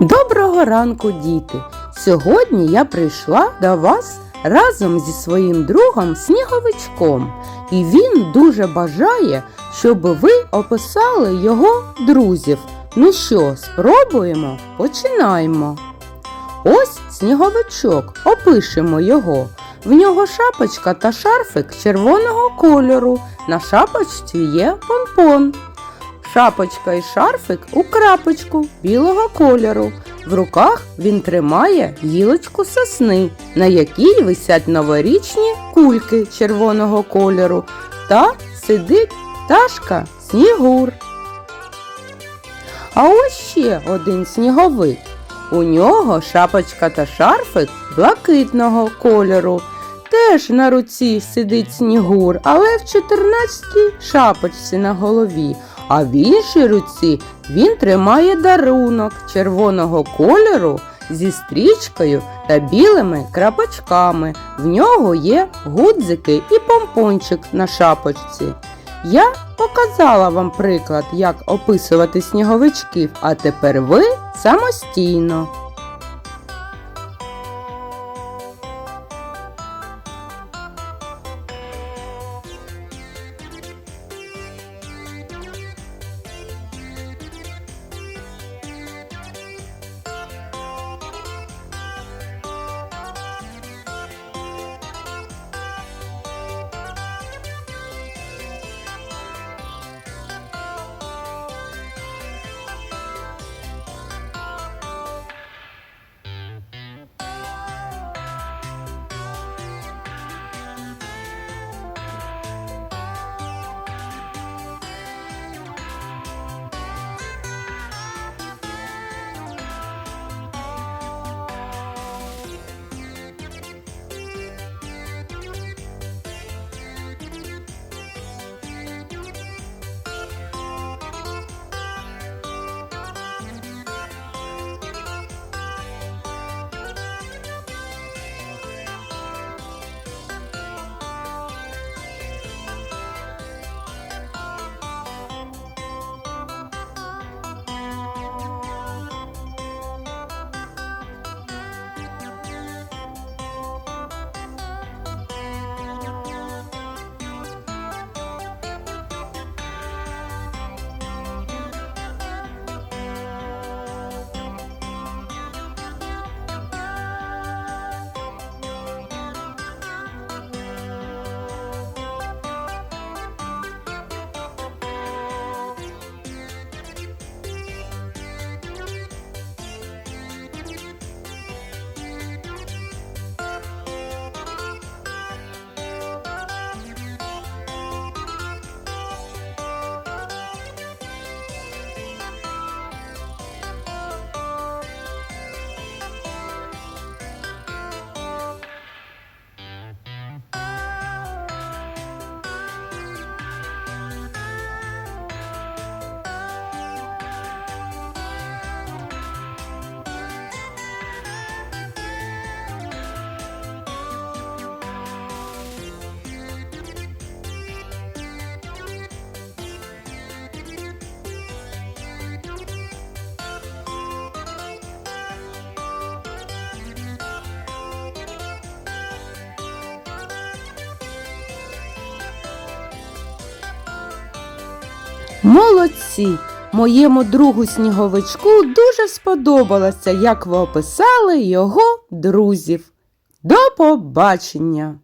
Доброго ранку, діти! Сьогодні я прийшла до вас разом зі своїм другом Сніговичком, і він дуже бажає, щоб ви описали його друзів. Ну що, спробуємо? Починаємо. Ось сніговичок, опишемо його. В нього шапочка та шарфик червоного кольору. На шапочці є помпон. Шапочка і шарфик у крапочку білого кольору. В руках він тримає гілочку сосни, на якій висять новорічні кульки червоного кольору, та сидить пташка снігур. А ось ще один сніговик. У нього шапочка та шарфик блакитного кольору. Теж на руці сидить снігур, але в 14-й шапочці на голові. А в іншій руці він тримає дарунок червоного кольору зі стрічкою та білими крапочками. В нього є гудзики і помпончик на шапочці. Я показала вам приклад, як описувати сніговичків, а тепер ви самостійно. Молодці! Моєму другу сніговичку дуже сподобалося, як ви описали його друзів. До побачення!